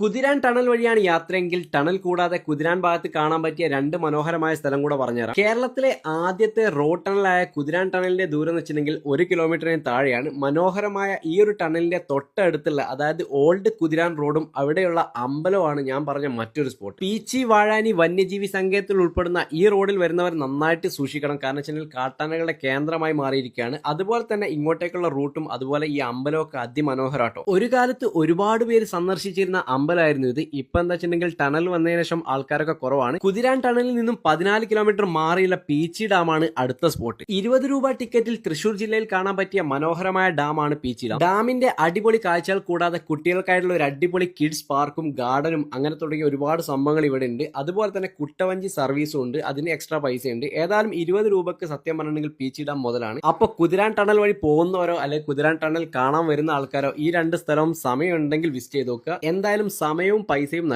Kuthiran tunnel വഴിയാണ് യാത്രയെങ്കിൽ tunnel കൂടാതെ കുതിരാൻ ഭാഗത്ത് കാണാൻ പറ്റിയ രണ്ട് മനോഹരമായ സ്ഥലം കൂടെ പറഞ്ഞുതരാം. കേരളത്തിലെ ആദ്യത്തെ റോഡ് ടണലായ കുതിരാൻ ടണലിന്റെ ദൂരം എന്ന് വെച്ചിട്ടുണ്ടെങ്കിൽ ഒരു കിലോമീറ്ററിന് താഴെയാണ്. മനോഹരമായ ഈ ഒരു ടണലിന്റെ തൊട്ടടുത്തുള്ള അതായത് ഓൾഡ് കുതിരാൻ റോഡും അവിടെയുള്ള അമ്പലമാണ് ഞാൻ പറഞ്ഞ മറ്റൊരു സ്പോട്ട് പീച്ചി വാഴാനി വന്യജീവി സങ്കേതത്തിൽ ഉൾപ്പെടുന്ന ഈ റോഡിൽ വരുന്നവർ നന്നായിട്ട് സൂക്ഷിക്കണം. കാരണം വെച്ചിട്ടുണ്ടെങ്കിൽ കാട്ടാനകളുടെ കേന്ദ്രമായി മാറിയിരിക്കുകയാണ്. അതുപോലെ തന്നെ ഇങ്ങോട്ടേക്കുള്ള റൂട്ടും അതുപോലെ ഈ അമ്പലമൊക്കെ അതിമനോഹരാട്ടോ. ഒരു കാലത്ത് ഒരുപാട് പേര് സന്ദർശിച്ചിരുന്ന അമ്പലമായിരുന്നു ഇത്. ഇപ്പൊ എന്താ വെച്ചിട്ടുണ്ടെങ്കിൽ ടണൽ വന്നതിന് ശേഷം ആൾക്കാരൊക്കെ കുറവാണ്. കുതിരാൻ ടണലിൽ നിന്നും പതിനാല് കിലോമീറ്റർ മാറിയുള്ള പീച്ചി ഡാമാണ് അടുത്ത സ്പോട്ട് ഇരുപത് രൂപ ടിക്കറ്റിൽ തൃശൂർ ജില്ലയിൽ കാണാൻ പറ്റിയ മനോഹരമായ ഡാമാണ് പീച്ചി ഡാം. ഡാമിന്റെ അടിപൊളി കാഴ്ചകൾ കൂടാതെ കുട്ടികൾക്കായിട്ടുള്ള ഒരു അടിപൊളി കിഡ്സ് പാർക്കും ഗാർഡനും അങ്ങനെ തുടങ്ങിയ ഒരുപാട് സംഭവങ്ങൾ ഇവിടെ ഉണ്ട്. അതുപോലെ തന്നെ കുട്ടവഞ്ചി സർവീസും ഉണ്ട്. അതിന് എക്സ്ട്രാ പൈസ ഉണ്ട് ഏതായാലും ഇരുപത് രൂപക്ക് സത്യം പറഞ്ഞിട്ടുണ്ടെങ്കിൽ പീച്ചി ഡാം മുതലാണ്. അപ്പൊ കുതിരാൻ ടണൽ വഴി പോകുന്നവരോ അല്ലെങ്കിൽ കുതിരാൻ ടണൽ കാണാൻ വരുന്ന ആൾക്കാരോ ഈ രണ്ട് സ്ഥലവും സമയം ഉണ്ടെങ്കിൽ വിസിറ്റ് ചെയ്ത് നോക്കുക. എന്തായാലും സമയവും പൈസയും